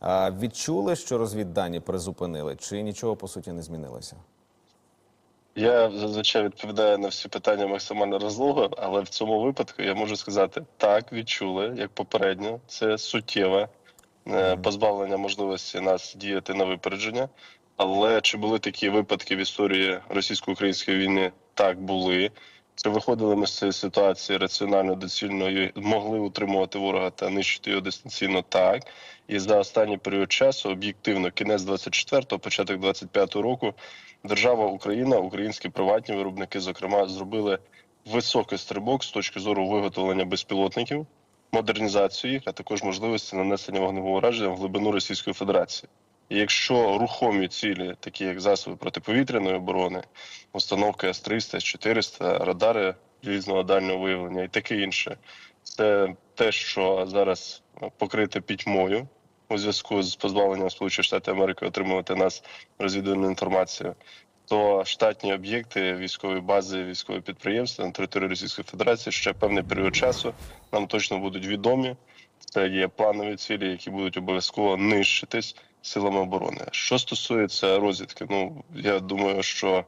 А відчули, що розвіддані призупинили, чи нічого по суті не змінилося? Я зазвичай відповідаю на всі питання максимально розлого, але в цьому випадку я можу сказати так, відчули, як попередньо. Це суттєве е, позбавлення можливості нас діяти на випередження. Але чи були такі випадки в історії російсько-української війни? Так, були. Чи виходили ми з цієї ситуації раціонально, доцільно могли утримувати ворога та нищити його дистанційно? Так. І за останній період часу, об'єктивно, кінець 24-го, початок 25-го року, держава Україна, українські приватні виробники, зокрема, зробили високий стрибок з точки зору виготовлення безпілотників, модернізацію їх, а також можливості нанесення вогневого ураження в глибину Російської Федерації. Якщо рухомі цілі, такі як засоби протиповітряної оборони, установки С-300, С-400, радари різного дальнього виявлення і таке інше, це те, що зараз покрите пітьмою у зв'язку з позбавленням Сполучених Штатів Америки отримувати нас розвідувальну інформацію, то штатні об'єкти, військові бази, військові підприємства на території Російської Федерації ще певний період часу нам точно будуть відомі. Це є планові цілі, які будуть обов'язково нищитись силами оборони. Що стосується розвідки, ну я думаю, що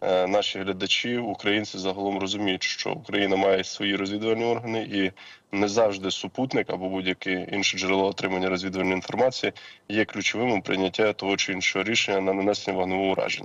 е, наші глядачі, українці загалом розуміють, що Україна має свої розвідувальні органи, і не завжди супутник або будь-яке інше джерело отримання розвідувальної інформації є ключовим у прийняття того чи іншого рішення на нанесення вогневого ураження.